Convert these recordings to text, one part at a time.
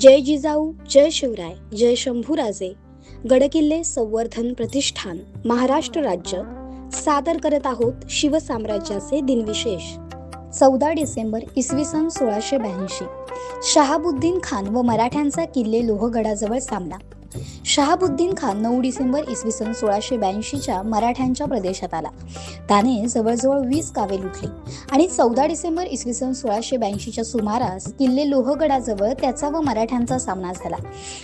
जय जिजाऊ जय शिवराय जय शंभूराजे. गडकिल्ले संवर्धन प्रतिष्ठान महाराष्ट्र राज्य. सादर करत आहोत शिवसाम्राज्याचे दिनविशेष. चौदा डिसेंबर इसवी सन सोळाशे ब्याऐंशी. शहाबुद्दीन खान व मराठ्यांचा किल्ले लोहगडाजवळ सामना शहाबुद्दीन खान नऊ डिसेंबर इसवी सन सोळाशे ब्याऐंशीच्या मराठ्यांच्या प्रदेशात आला. त्याने जवळजवळ वीस गावे लुटली आणि चौदा डिसेंबर इसवी सन सोळाशे ब्याऐंशीच्या सुमारास किल्ले लोहगडाजवळ त्याचा व मराठ्यांचा सामना झाला.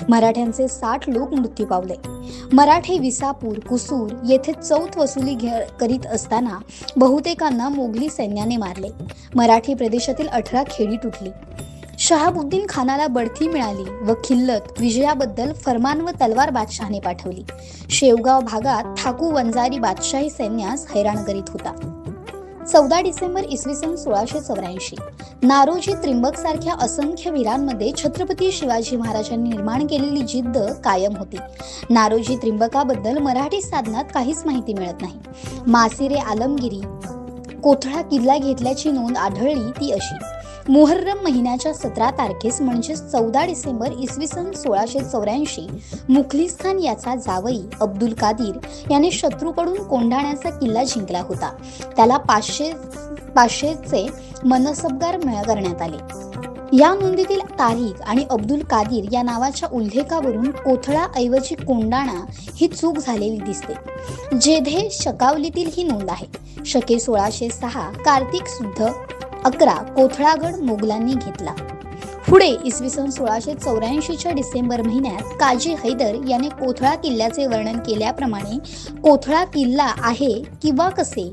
मराठ्यांचे साठ लोक मृत्यू पावले. मराठे विसापूर कुसूर येथे चौथ वसुली घे करीत असताना बहुतेकांना मोगली सैन्याने मारले. मराठी प्रदेशातील अठरा खेडी तुटली. शहाबुद्दीन खानाला बढती मिळाली व खिल्लत विजयाबद्दल फरमान व तलवार बादशहाने पाठवली. शेवगाव भागात ठाकू वंजारी बादशाही सैन्यास हैराण करीत होता. चौदा डिसेंबर इसवी सन सोळाशे चौऱ्याऐंशी. नारोजी त्रिंबक सारख्या असंख्य वीरांमध्ये छत्रपती शिवाजी महाराजांनी निर्माण केलेली जिद्द कायम होती. नारोजी त्रिंबकाबद्दल मराठी साधनात काहीच माहिती मिळत नाही. मासिरे आलमगिरी कोथळा किल्ला घेतल्याची नोंद आढळली ती अशी. मुहर्रम महिन्याच्या सतरा तारखेस म्हणजेच चौदा डिसेंबर इसवी सन सोळाशे चौऱ्याऐंशी मुखलिस्थान याचा जावई अब्दुल कादिर याने शत्रूकडून कोंढाण्याचा किल्ला जिंकला होता. त्याला पाचशे पाचशेचे मनसबगार मिळ करण्यात आले. या नोंदीतील तारीख आणि अब्दुल कादिर या नावाच्या उल्लेखावरून कोथळा ऐवजी कोंडाणा ही चूक झालेली दिसते. जेधे शकावलीतील ही नोंद आहे. शके सोळाशे सहा कार्तिक शुद्ध अकरा कोथळागड मोगलांनी घेतला. पुढे इसवी सन सोळाशे चौऱ्याऐंशीच्या डिसेंबर महिन्यात काजी हैदर याने कोथळा किल्ल्याचे वर्णन केल्याप्रमाणे कोथळा किल्ला आहे किंवा कसे?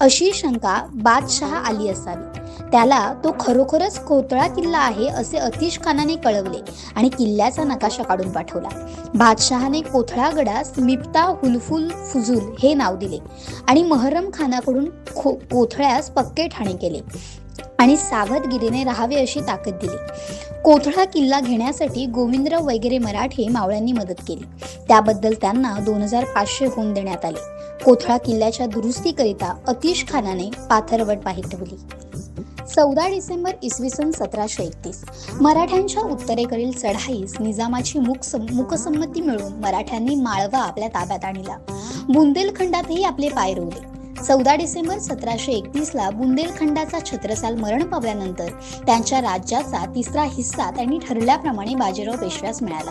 अशी शंका बादशहा आली असावी. त्याला तो खरोखरच कोथळा किल्ला आहे असे अतिश खानाने कळवले आणि किल्ल्याचा नकाशा काढून पाठवला. बादशहाने कोथळा गडास मिप्ता हुलफुल फुजूल हे नाव दिले आणि महरम खानाकडून खो कोथळ्यास पक्के ठाणे केले आणि सावधगिरीने राहावे अशी ताकद दिली. कोथळा किल्ला घेण्यासाठी गोविंदराव वगैरे मराठे मावळ्यांनी मदत केली. त्याबद्दल त्यांना दोन हजार पाचशे होऊन देण्यात आले. कोथळा किल्ल्याच्या दुरुस्तीकरिता अतिश खानाने पाथरवट पाहिली चौदा डिसेंबर इसवी सन सतराशे एकतीस. मराठ्यांच्या उत्तरेकडील चढाईस निजामाची मुक मुकसंमती मिळून मराठ्यांनी माळवा आपल्या ताब्यात आणला. बुंदेलखंडातही आपले पाय रोवले. चौदा डिसेंबर सतराशे एकतीसला बुंदेलखंडाचा छत्रसाल मरण पावल्यानंतर त्यांच्या राज्याचा तिसरा हिस्सा त्यांनी ठरल्याप्रमाणे बाजीराव पेशव्यास मिळाला.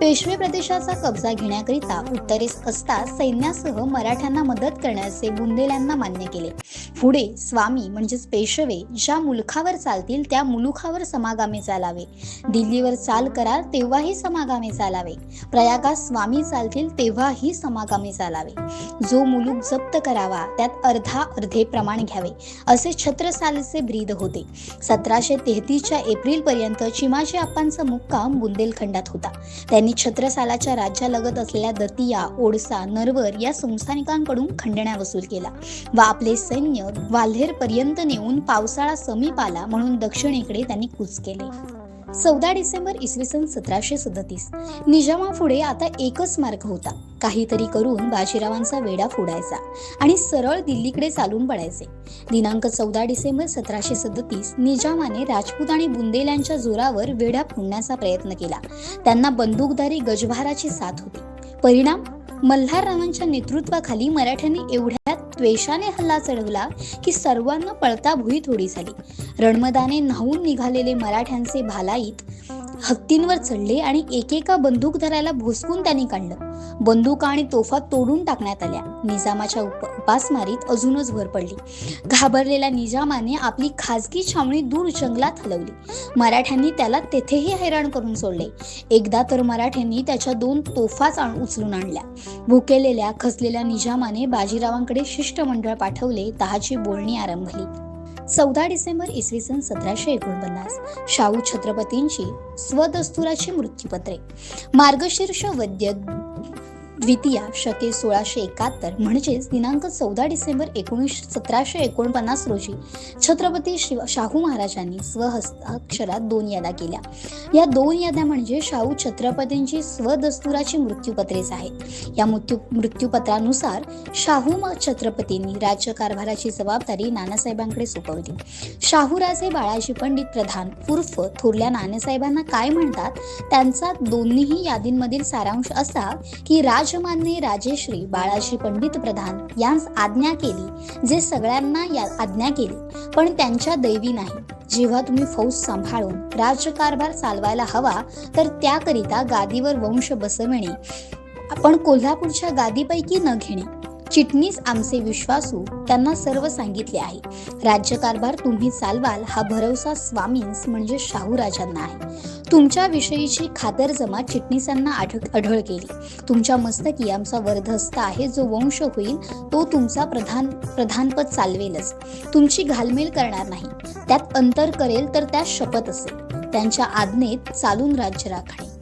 पेशवे प्रदेशाचा कब्जा घेण्याकरिता उत्तरेस असता सैन्यासह मराठ्यांना मदत करण्याचे बुंदेल्यांना मान्य केले. पुढे स्वामी म्हणजेच पेशवे ज्या मुलखावर चालतील त्या मुलुखावर समागामी चालावे. दिल्लीवर चाल कराल तेव्हाही समागामी चालावे. प्रयागात स्वामी चालतील तेव्हाही समागामी चालावे. जो मुलूक जप्त करावा त्यात अर्धा अर्धे प्रमाण घ्यावे. असे छत्रसालचे ब्रीद होते. सतराशे तेहतीसच्या एप्रिल पर्यंत चिमाजी आप्पांचा मुक्काम बुंदेलखंडात होता. त्यांनी छत्रसालाच्या राज्यालगत असलेल्या दतिया ओडसा नरवर या संस्थानिकांकडून खंडण्या वसूल केला व आपले सैन्य ग्वाल्हेर पर्यंत नेऊन पावसाळा समीप आला म्हणून दक्षिणेकडे त्यांनी कूच केले. चौदा डिसेंबर इसवी सन सतराशे सदतीस. निजामापुढे आता एकच मार्ग होता. काहीतरी करून बाजीरावांचा वेडा फोडायचा आणि सरळ दिल्लीकडे चालून पडायचे. दिनांक चौदा डिसेंबर सतराशे सदतीस निजामाने राजपूत आणि बुंदेल्यांच्या जोरावर वेढा फोडण्याचा प्रयत्न केला. त्यांना बंदूकधारी गजभाराची साथ होती. परिणाम? मल्हाररावांच्या नेतृत्वाखाली मराठ्यांनी एवढ्या द्वेषाने हल्ला चढवला की सर्वांना पळता भुई थोडी झाली. रणमदाने न्हावून निघालेले मराठ्यांचे भालाईत हत्तींवर चढले आणि एकेका बंदूकधाराला भोसकून त्यांनी काढलं. बंदुका आणि तोफा तोडून टाकण्यात आल्या. निजामाच्या उप उपासमारीत अजूनच भर पडली. घाबरलेल्या निजामाने आपली खाजगी छावणी दूर जंगलात हलवली. मराठ्यांनी त्याला तेथेही हैराण करून सोडले. एकदा तर मराठ्यांनी त्याच्या दोन तोफाच आण- उचलून आणल्या. भुकेलेल्या खसलेल्या निजामाने बाजीरावांकडे शिष्टमंडळ पाठवले. तहाची बोलणी आरंभली. चौदा डिसेंबर इसवी सन सतराशे एकोणपन्नास. शाहू छत्रपतींची स्वदस्तुराची मृत्यूपत्रे. मार्गशीर्ष वैद्य द्वितीया शके सोळाशे एकाहत्तर म्हणजेच दिनांक चौदा डिसेंबर एकोणीसशे सतराशे एकोणपन्नास रोजी छत्रपती शिव शाहू महाराजांनी स्वहस्ताक्षरात दोन याद्या केल्या. या दोन याद्या म्हणजे शाहू छत्रपतींची स्वदस्तुराची मृत्यूपत्रेच आहेत. या मृत्यू मृत्यूपत्रानुसार शाहू छत्रपतींनी राज्यकारभाराची जबाबदारी नानासाहेबांकडे सोपवली. शाहूराजे बाळाजी पंडित प्रधान उर्फ थोरल्या नानासाहेबांना काय म्हणतात? त्यांचा दोन्हीही यादींमधील सारांश असा की राज राजमान्य राजेश्री बाळाजी पंडित प्रधान यांस आज्ञा केली जे सगळ्यांना या आज्ञा केली पण त्यांच्या दैवी नाही. जेव्हा तुम्ही फौज सांभाळून राज्यकारभार चालवायला हवा तर त्याकरिता गादीवर वंश बसविणे आपण कोल्हापूरच्या गादीपैकी न घेणे. चिटणीस आमचे विश्वासू त्यांना सर्व सांगितले आहे. राज्यकारभार तुम्ही चालवाल हा भरवसा स्वामींस म्हणजे शाहू राजांना आहे. तुमच्या विषयीची खातरजमा चिटणीसांना आढळ आढळ केली. तुमच्या मस्तकी आमचा वर्धस्त आहे जो वंश होईल तो तुमचा प्रधान प्रधानपद चालवेलच. तुमची घालमेल करणार नाही. त्यात अंतर करेल तर त्यात शपथ असेल. त्यांच्या आज्ञेत चालून राज्य राखणे.